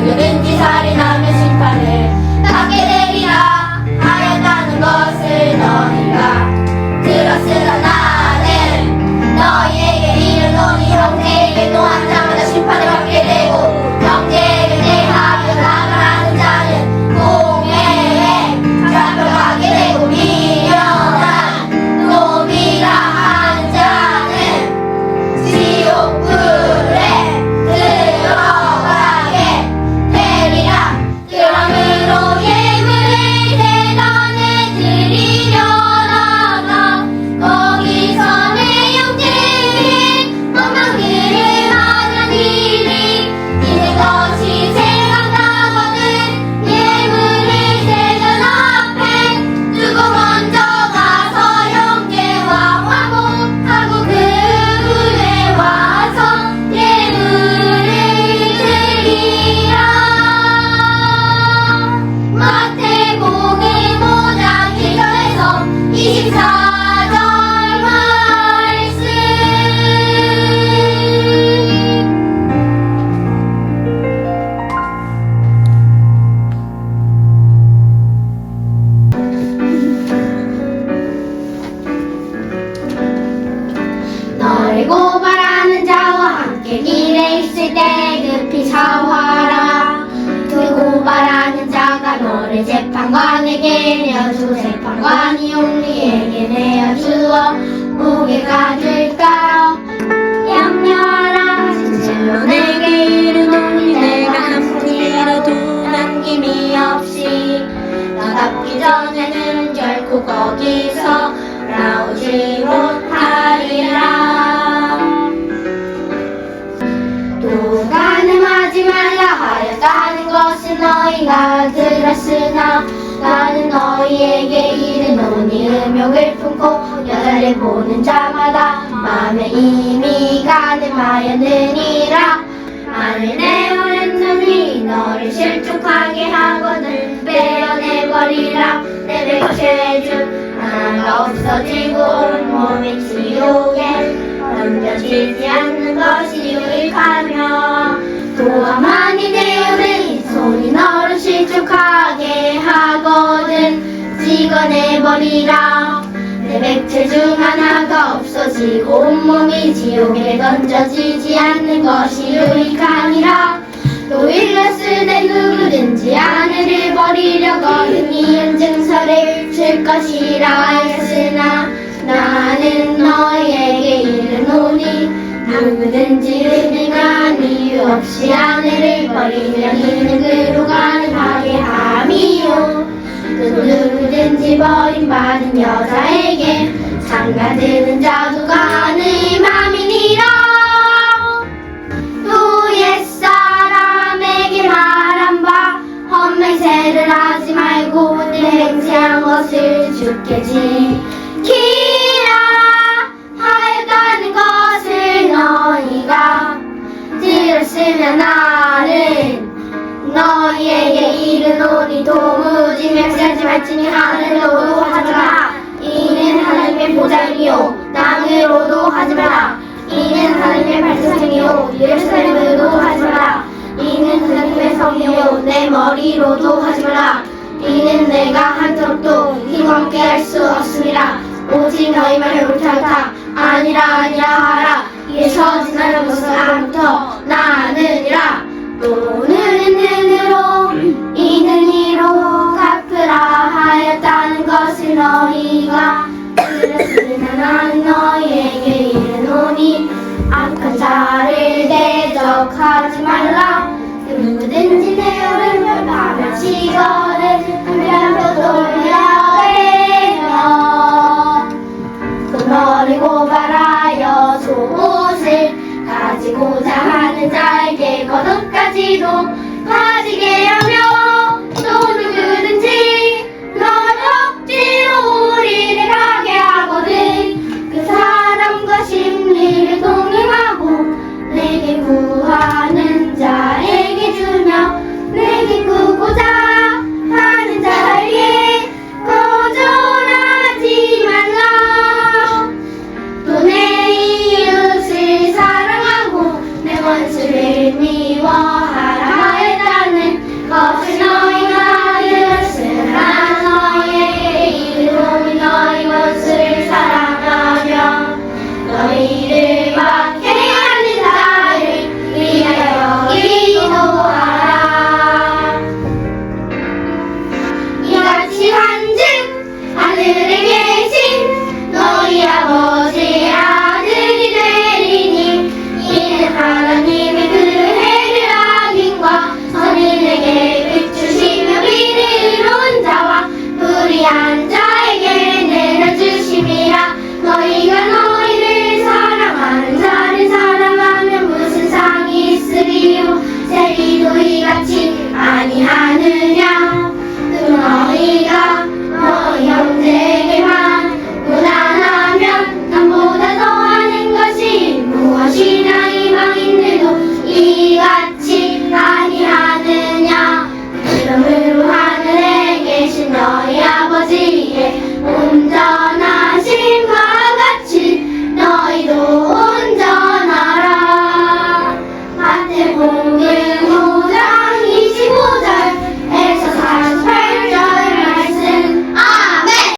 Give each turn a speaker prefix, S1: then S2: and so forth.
S1: 그들은 기살이 나면 심판을 받게 되리라. 하였다는 것을 너희가 들었으나? 재판관에게 내어주고 재판관이 용리에게 내어주어 무게가 될까 양녀라 진실로 내게 이르노니 내가 한푼이라도 남김이 없이 너답기 전에는 결코 거기서 나오지 못하리라. 또 가늠하지 말라 하였다는 것을 너희가 들었으나 나는 너희에게 이르노니 음욕을 품고 여자를 보는 자마다 마음에 이미 가늠하였느니라. 만일 내 오른 눈이 너를 실족하게 하거든 빼어내버리라. 내 백체중 하나가 없어지고 온 몸이 지옥에 던져지지 않는 것이 유익하며 또한 만일 내 오른손이 너를 실족하게 하거든? 찍어내버리라 내 백체 중 하나가 없어지고 온몸이 지옥에 던져지지 않는 것이 유익하니라. 또 일렀으되 누구든지 아내를 버리려거든. 이은 증서를 줄 것이라 하였으나 나는 너희에게 이르노니 누구든지 은행한 이유 없이 아내를 버리면 이는 그로 가능하게 함이요 또 누구든지 버림받은 여자에게 상가드는 자도 가늠함이니라. 또 옛사람에게 말한 바 헛맹세를 하지 말고 냉세한 것을 죽게 지 없습니다 오직 너희 말을 옳다. 아니라 아니라 하라. 이에서 지나는 것은 아무터 나느니라. 또는 눈으로 이는 이로 갚으라 하였다는 것을 너희가 들었으나 나는 너희에게 이르노니 악한 자를 대적하지 말라. 누구든지 내 오른편 밤을 치거 겉옷까지도 가지게 하